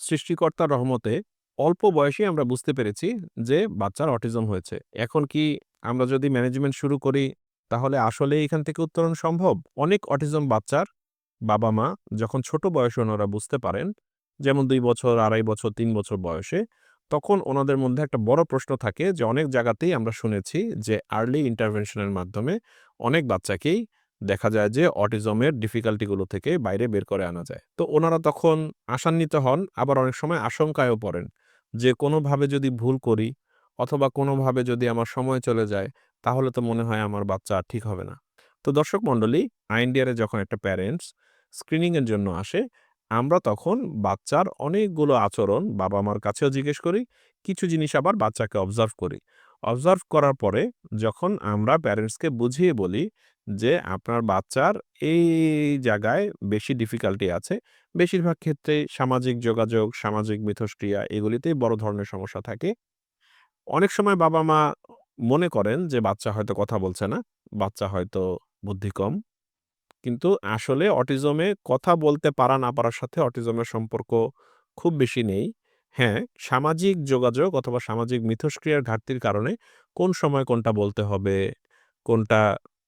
সৃষ্টিকর্তার রহমতে অল্প বয়সেই আমরা বুঝতে পেরেছি যে বাচ্চার অটিজম হয়েছে। এখন কি আমরা যদি ম্যানেজমেন্ট শুরু করি তাহলে আসলে এখান থেকে উত্তরণ সম্ভব? অনেক অটিজম বাচ্চার বাবা-মা যখন ছোট বয়সে ওনারা বুঝতে পারেন, যেমন দুই বছর, ২.৫ বছর, তিন বছর বয়সে, তখন ওনাদের মধ্যে একটা বড় প্রশ্ন থাকে যে অনেক জায়গাতেই আমরা শুনেছি যে আর্লি ইন্টারভেনশনের মাধ্যমে অনেক বাচ্চাকেই দেখা যায় যে অটিজমের ডিফিকাল্টিগুলো থেকে বাইরে বের করে আনা যায়। তো ওনারা তখন আশান্বিত হন, আবার অনেক সময় আশঙ্কায়ও পড়েন যে কোনোভাবে যদি ভুল করি অথবা কোনোভাবে যদি আমার সময় চলে যায়, তাহলে তো মনে হয় আমার বাচ্চা ঠিক হবে না। তো দর্শক মণ্ডলী, আইনডিআরে যখন একটা প্যারেন্টস স্ক্রিনিং এর জন্য আসে, আমরা তখন বাচ্চার অনেকগুলো আচরণ বাবা-মার কাছেও জিজ্ঞেস করি, কিছু জিনিস আবার বাচ্চাকে অবজার্ভ করি। অবজার্ভ করার পরে যখন আমরা প্যারেন্টসকে বুঝিয়ে বলি যে আপনার বাচ্চার এই জায়গায় বেশি ডিফিকাল্টি আছে। বেশিরভাগ ক্ষেত্রেই সামাজিক যোগাযোগ, সামাজিক মিথস্ক্রিয়া এগুলিতেই বড় ধরনের সমস্যা থাকে। অনেক সময় বাবা-মা মনে করেন যে বাচ্চা হয়তো কথা বলছে না, বাচ্চা হয়তো বুদ্ধি কম। কিন্তু আসলে অটিজমে কথা বলতে পারা না পারার সাথে অটিজমের সম্পর্ক খুব বেশি নেই। হ্যাঁ, সামাজিক যোগাযোগ অথবা সামাজিক মিথস্ক্রিয়ার ঘাটতির কারণে কোন সময় কোনটা বলতে হবে, কোনটা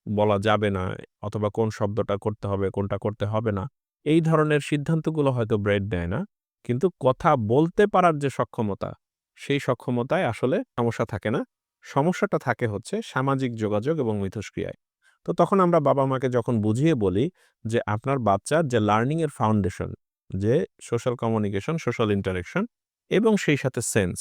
বলা যাবে না অথবা কোন শব্দটা করতে হবে, কোনটা করতে হবে না, এই ধরনের সিদ্ধান্তগুলো হয়তো ব্রেন নেয় না। কিন্তু কথা বলতে পারার যে সক্ষমতা, সেই সক্ষমতায় আসলে সমস্যা থাকে না। সমস্যাটা থাকে হচ্ছে সামাজিক যোগাযোগ এবং মিথস্ক্রিয়ায়। তো তখন আমরা বাবা-মাকে যখন বুঝিয়ে বলি যে আপনার বাচ্চার যে লার্নিং এর ফাউন্ডেশন, যে সোশ্যাল কমিউনিকেশন, সোশ্যাল ইন্টারেকশন এবং সেই সাথে সেন্স।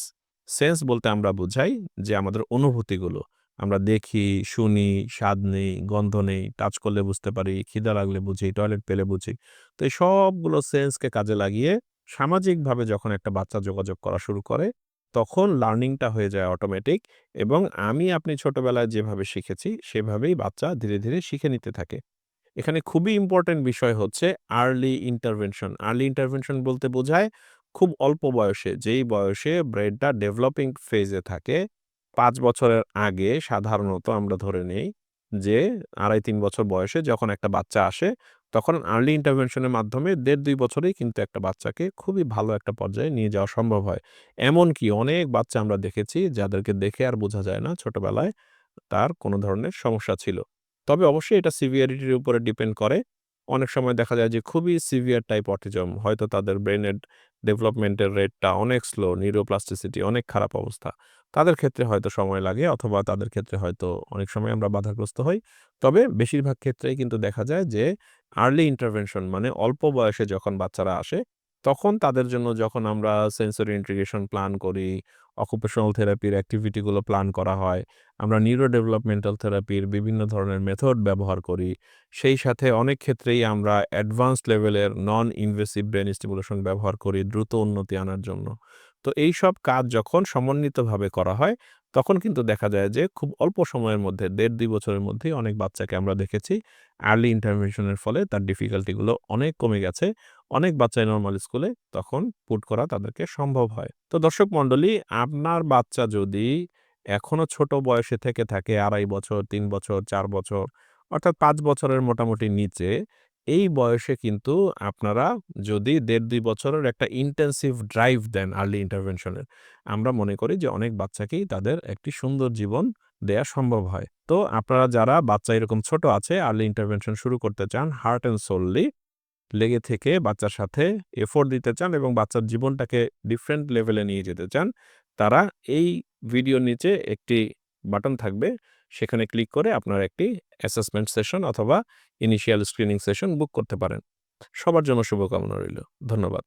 সেন্স বলতে আমরা বুঝাই যে আমাদের অনুভূতিগুলো। আমরা দেখি, শুনি, স্বাদ নেই, গন্ধ নেই, টাচ করলে বুঝতে পারি, খিদা লাগলে বুঝি, টয়লেট পেলে বুঝি। তো এই সবগুলো সেন্সকে কাজে লাগিয়ে সামাজিকভাবে যখন একটা বাচ্চা যোগাযোগ করা শুরু করে, তখন লার্নিংটা হয়ে যায় অটোমেটিক এবং আমি আপনি ছোটবেলায় যেভাবে শিখেছি সেভাবেই বাচ্চা ধীরে, ধীরে শিখে নিতে থাকে। এখানে খুবই ইম্পোর্টেন্ট বিষয় হচ্ছে আর্লি ইন্টারভেনশন। আর্লি ইন্টারভেনশন বলতে বোঝায় খুব অল্প বয়সে, যেই বয়সে ব্রেইনটা ডেভেলপিং ফেজে থাকে, পাঁচ বছরের আগে সাধারণত আমরা ধরে নেই যে ২.৫-৩ বছর বয়সে যখন একটা বাচ্চা আসে, তখন আর্লি ইন্টারভেনশন এর মাধ্যমে ১.৫-২ বছরেই কিন্তু একটা বাচ্চাকে খুবই ভালো একটা পর্যায়ে নিয়ে যাওয়া সম্ভব হয়। এমনকি অনেক বাচ্চা আমরা দেখেছি যাদেরকে দেখে আর বোঝা যায় না ছোটবেলায় তার কোনো ধরনের সমস্যা ছিল। তবে অবশ্যই এটা সিভিয়ারিটির উপরে ডিপেন্ড করে। অনেক সময় দেখা যায় যে খুবই সিভিয়ার টাইপ অটিজম। হয়তো তাদের ব্রেইনের ডেভেলপমেন্টের রেটটা অনেক স্লো, নিউরোপ্লাস্টিসিটি অনেক খারাপ অবস্থা। তাদের ক্ষেত্রে হয়তো সময় লাগে অথবা তাদের ক্ষেত্রে হয়তো অনেক সময় আমরা বাধাগ্রস্ত হই। তবে বেশিরভাগ ক্ষেত্রেই কিন্তু দেখা যায় যে আর্লি ইন্টারভেনশন মানে অল্প বয়সে যখন বাচ্চারা আসে, তখন তাদের জন্য যখন আমরা সেন্সরি ইন্টিগ্রেশন প্ল্যান করি, অকুপেশনাল থেরাপির অ্যাক্টিভিটিগুলো প্ল্যান করা হয়, আমরা নিউরো ডেভেলপমেন্টাল থেরাপির বিভিন্ন ধরনের মেথড ব্যবহার করি। সেই সাথে অনেক ক্ষেত্রেই আমরা অ্যাডভান্সড লেভেলের নন ইনভেসিভ ব্রেইন স্টিমুলেশন ব্যবহার করি দ্রুত উন্নতি আনার জন্য। তো এইসব কাজ যখন সমন্বিতভাবে করা হয়, তখন কিন্তু দেখা যায় যে খুব অল্প সময়ের মধ্যে ১.৫-২ বছরের মধ্যেই অনেক বাচ্চাকে আমরা দেখেছি আর্লি ইন্টারভেনশন এর ফলে তার ডিফিকাল্টি গুলো অনেক কমে গেছে। অনেক বাচ্চাই নর্মাল স্কুলে তখন পুট করা তাদেরকে সম্ভব হয়। তো দর্শক মণ্ডলী, আপনার বাচ্চা যদি এখনও ছোট বয়সে থেকে থাকে ২.৫ বছর, তিন বছর, চার বছর অর্থাৎ পাঁচ বছরের মোটামুটি নিচে, এই বয়সে কিন্তু আপনারা যদি ১.৫-২ বছরের একটা ইনটেনসিভ ড্রাইভ দেন আর্লি ইন্টারভেনশনের আমরা মনে করি যে অনেক বাচ্চাকেই তাদের একটি সুন্দর জীবন দেয়া সম্ভব হয়। তো আপনারা যারা বাচ্চা এরকম ছোট আছে আর্লি ইন্টারভেনশন শুরু করতে চান হার্ট অ্যান্ড সোললি লেগে থেকে বাচ্চার সাথে এফোর্ট দিতে চান এবং বাচ্চার জীবনটাকে ডিফারেন্ট লেভেলে নিয়ে যেতে চান, তারা এই ভিডিওর নিচে একটি বাটন থাকবে। সেখানে ক্লিক করে আপনার একটি অ্যাসেসমেন্ট সেশন অথবা ইনিশিয়াল স্ক্রিনিং সেশন বুক করতে পারেন। সবার জন্য শুভকামনা রইল। ধন্যবাদ।